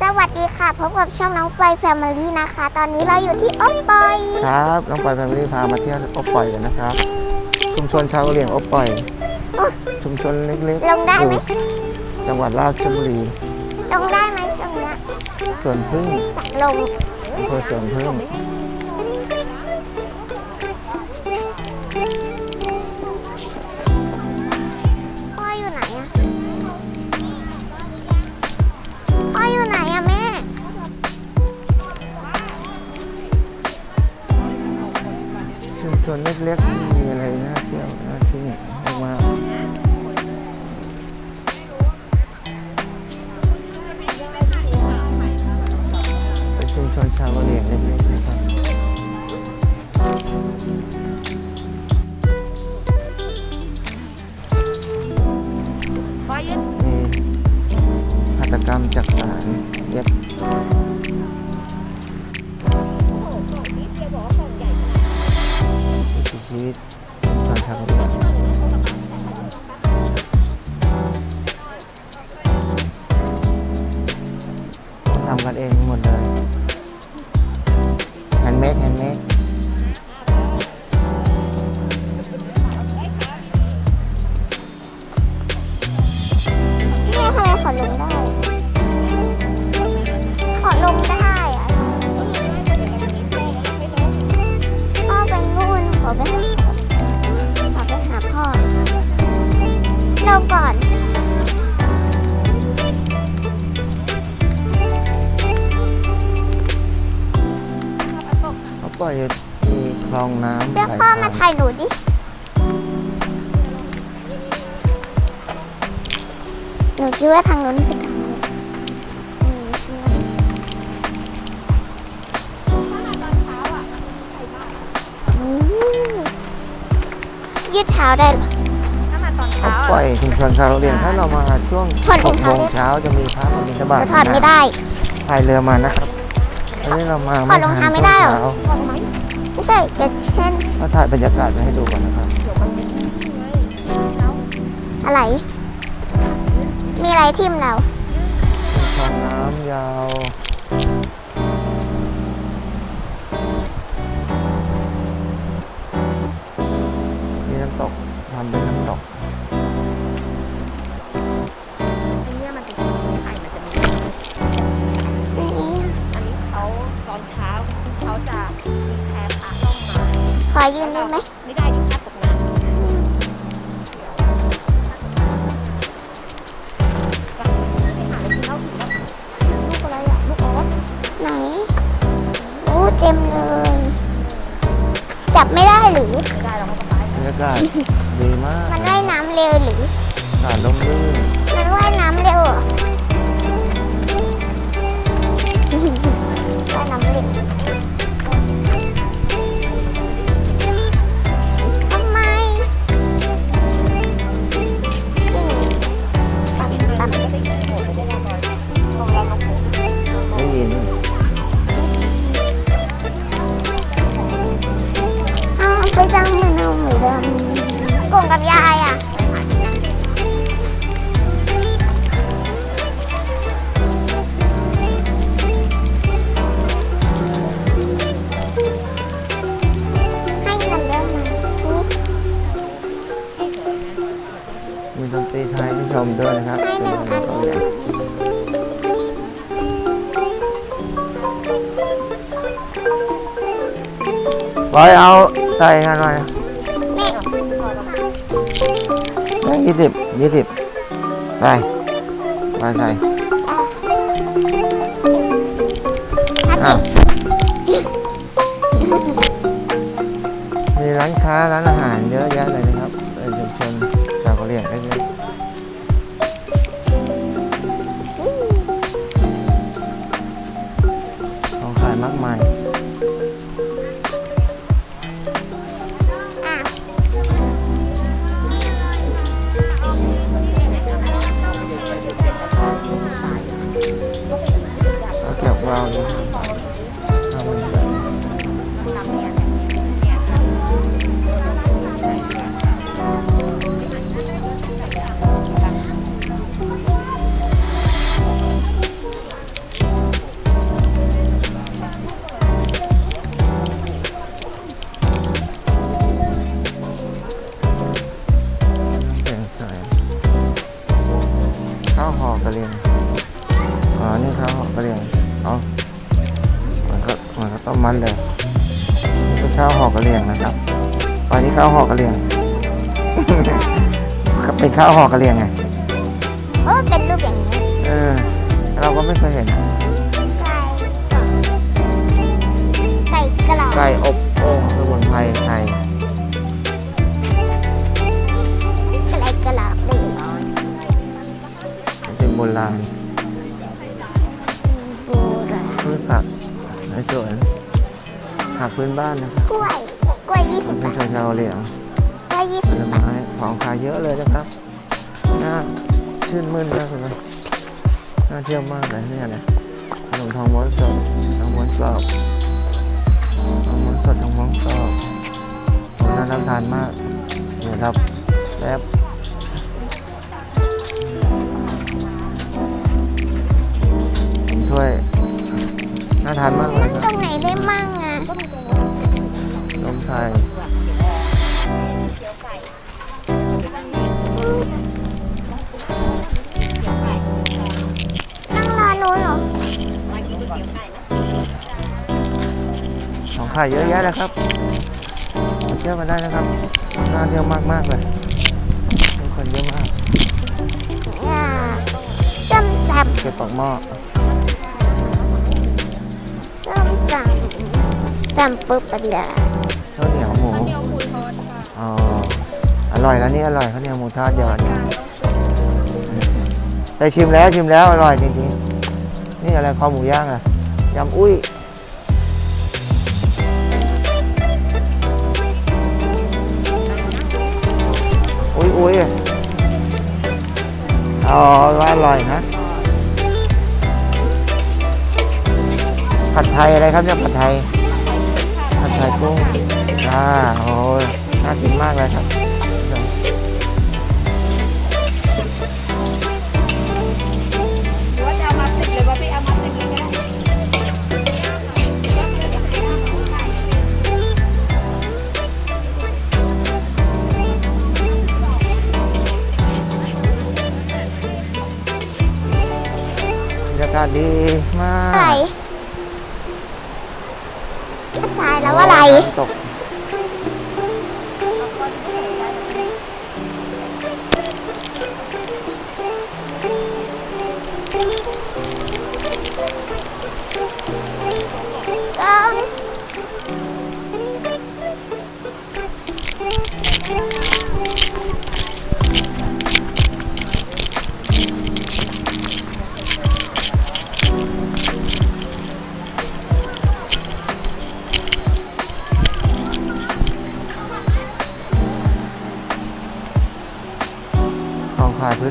สวัสดีค่ะ พบกับช่องน้องปอยแฟมิลี่นะคะ ตอนนี้เราอยู่ที่อบปอยครับน้องปอยแฟมิลี่พามาเที่ยวอบปล่อยกันนะครับ ชุมชนชาวกะเหรี่ยงอบปล่อย ชุมชนเล็กลงได้ไหมอยู่จังหวัดราชบุรีลงได้ไหมตรงเนี้ยสวนพึ่งตักลงอำเภอสวนพึ่ง เล็กๆ ปล่อยอยู่ที่คลองน้ำเรียกไหลพ่อผ่ามานถ่ายหนูดิ หนูคิดว่าทางนู้นคือทางนู้นอืมใช่ไหมอืมยืดเท้าได้เหรอเขาปล่อยชุมชนชาวกะเหรี่ยงถ้าเรามาช่วงถอดรอง6โมเท้างได้เช้าจะมีพระมาบิณฑบาตหนูถอดไม่ได้พายเรือมานะครับ อันนี้เรามาถอดรองเท้าไม่ได้เหรอช่วงช้าไม่ใช่จะเช่นก็ถ่ายบรรยากาศมาให้ดูก่อนนะครับ อะไร มีอะไรทิ่มเราคลองน้ำยาว ได้ไหมไม่ได้ดิถ้าตกน้ำไปหาอะไรกินเหล้าถึงแล้วลูกอะไรอะ ลูกออสไหน โอ้เต็มเลย จับไม่ได้หรือ ไม่ได้เราก็ไปบรรยากาศดีมากมันว่ายน้ำเร็วหรือ อากาศร่มรื่น มันว่ายน้ำเร็วเหรอ กงกับยายอะให้เงินเยอะมานี่มีดนตรีไทยให้ชมด้วยนะครับให้หเป็นึ่นงอันเกาหนี้ลีบอยเอาใส่กันหน่อย ยี่สิบยี่สิบไปไปใส่ทัดอะอีกมีร้านค้าร้านอาหารเยอะแยะเลยนะครับเป็นชุมชนชาวกะเหรี่ยงเล็ก เป็นข้าวหอกกระเหลี่ยงไงโอ้เป็นรูปอย่างนี้เออ เราก็ไม่เคยเห็นไก่กรอบไก่กรอบไก่อบโอ่งสมุนไพรไทยไก่กรอบเลยเป็นโบราณโบราณพืชผักในสวนผักพื้นบ้านนะครับกล้วยกล้วยยี่มัสินบเป็นบาทชนชาวเหลียง ของขายเยอะเลยนะครับน่าชื่นมื่นมากเลยน่าเที่ยวมากเลยเนี่ยนะขนมทองม้วนสดทองม้วนกรอบทองม้วนสดทองม้วนกรอบน่ารับทานมากเดี๋ยวครับแป๊บผมช่วยน่าทานมากเลยครับตรงไหนได้มั่ ของขายเยอะแยะเลยครับมาเที่ยวกันได้นะครับน่าเที่ยวมากมากๆเลยมีคนเยอะมากอ่าส้มตเก็บปากหม้อำส้มตำตำปุ๊บปัญญาข้าวเหนียวหมูเดียวหมูทอดค่ะอ๋ออร่อยแล้วนี่อร่อยข้าวเหนียวหมูทอดยอดแต่ชิมแล้วชิมแล้วอร่อยจริงๆนี่อะไรคอหมูย่างอะยำอุ้ย อุ้ยอ๋อว่าอร่อยนะผัดไทยอะไรครับเนี่ยผัดไทยผัดไทยกุ้งอ่าโอ้ยน่ากินมากเลยครับากาศดีมาอะไรกทรายแล้วอะไรน้ำตกก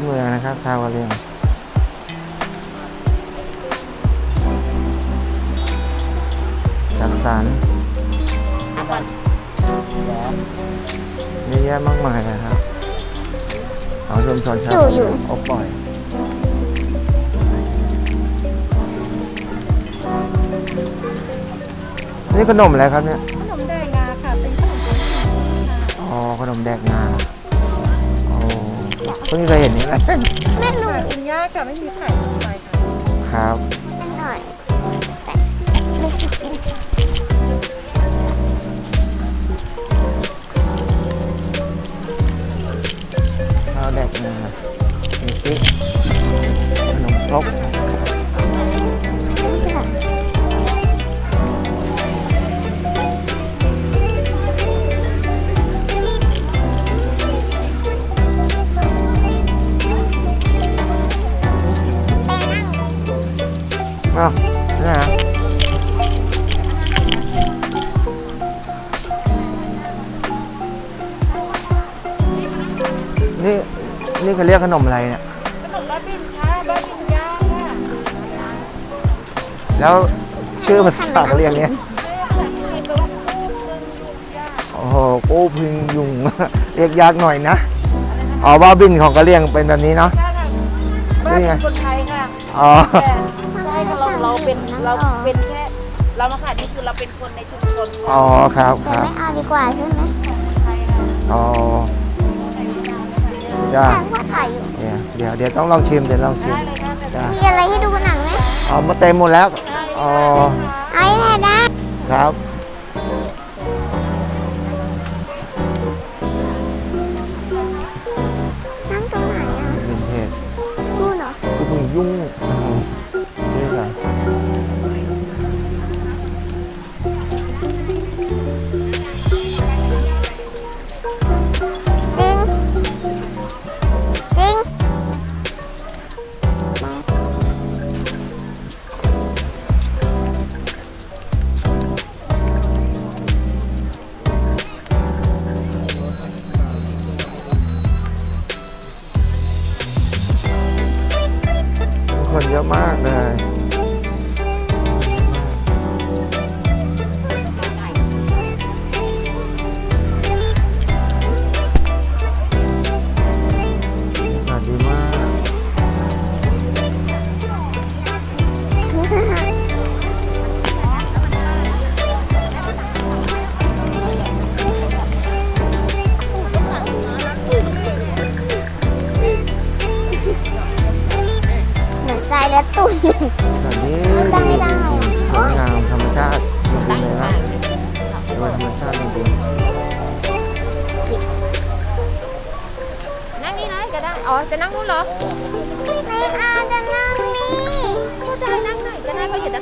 เมืองนะครับชาวกะเหรี่ยงจักสารเยอะแยะมากมายเลยครับของชุมชนชาวกะเหรี่ยงอบปล่อยนี่ขนมอะไรครับเนี่ย ขนมแดงงาค่ะ เป็นขนมโบราณค่ะอ๋อ ขนมแดกงาโอ้ เพิ่งเคยเห็นนี่แหละแม่หนูค่ะคุณย่าค่ะไม่มีไข่ลงไปค่ะครับ อ้าวนี่นะนี่นี่เขาเรียกขนมอะไรเนี่ย ขนมบ้าบินค่ะบ้าบินย่างค่ะแล้วชื่อภาษากะเหรียงเนี่ยไม่ค่ะไข่ต้มกุ้งเรื่องกุ้งย่างโอ้โหกู้พึงยุง เรียกยากหน่อยนะอ๋อบ้าบินของกะเหรียงเป็นแบบนี้เนาะค่ะค่ะบ้าบินคนไทยค่ะอ๋อ เป็นเราเป็นแค่เรามาขายนี่คือเราเป็นคนในชุมชนอ๋อครับแต่ครับไม่เอาดีกว่าใช่ไหมไทยค่ะอ๋อจ้าแต่ว่าถ่ายอยู่ เดี๋ยวเดี๋ยวเดี๋ยวต้องลองชิมเดี๋ยวลองชิมได้เลยค่ะแต่จ้ามีอะไรให้ดูหนังไหมไอ๋อมาเต็มหมดแล้วอ๋อไอแพดนะครับ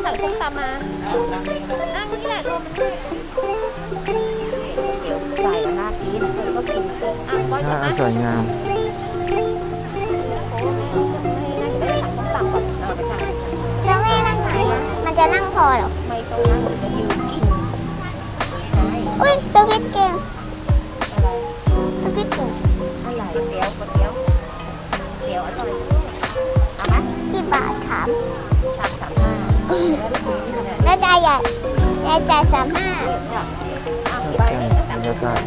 สั่งส้มตำมานั่งนี่แหละรวมมันด้วยเดี๋ยวใส่แล้วน่ากินเธอก็กินสิอะก้อยๆจะน่ามาสวยงามโอ้แม่น่าจะได้สั่งส้มตำก่อนเอาไปสั่งแล้วแม่นั่งไหนอะมันจะนั่งพอเหรอ ไม่ต้องนั่งเดี๋ยวจะยืนกินใช่อุ้ยสวิตเกมอะไรสวิตเกมอะไรเตี๋ยวก๋วยเตี๋ยวเตี๋ยวอร่อยเอาไหมกี่บาทครับสามสาม จ่ายสามห้าอะชอบไปจังบรรยากาศ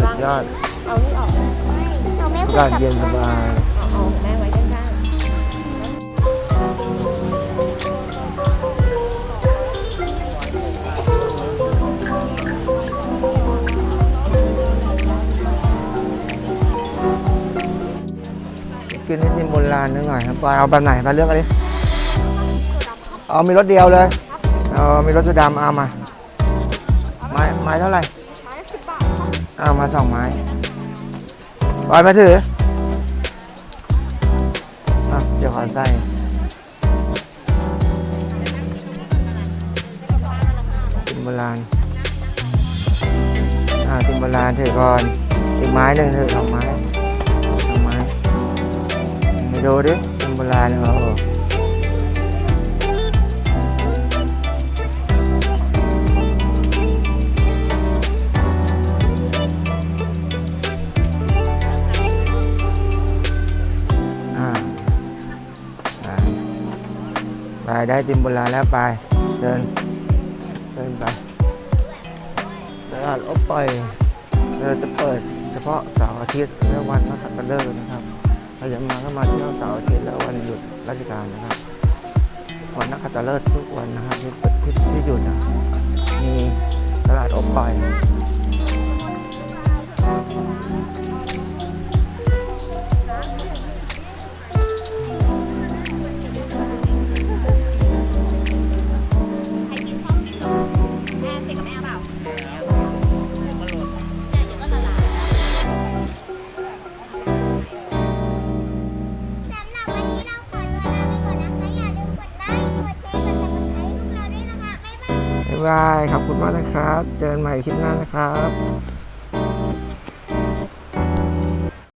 สุดยอดเอานี่ออกหนูไม่คุยกับเย็นเพื่อนบายเอาแม่ไว้ข้างกินนิดนึงโบราณนิดหน่อยครับปเอาแบบไหนมาเลือกกันดิเอามีรถเดียวเลยเอามีรถจุดดำเอามา ไม้ไม้เท่าไหร่เอามาสองไม้ปอยมาถืออะเดี๋ยวขอใส่กินโบราณอ่ากินโบราณถือก่อนอีกไม้หนึ่งถือสองไม้สองไม้ไปดูดิกินโบราณเหรอ ไปได้ติมโบราแล้วไป เดิน เดินไปตลาดอบปล่อยเราจะเปิดเฉพาะเสาร์อาทิตย์และวันพฤหัสเลิกษ์นะครับใครจะมาก็มาเที่ยวเสาร์อาทิตย์และวันหยุดราชการนะครับ วันนักขัตฤกษ์ทุกวันนะครับที่เปิดที่ที่หยุดนะมีตลาดอบปล่อย ขอบคุณมากนะครับ เจอกันใหม่คลิปหน้านะครับ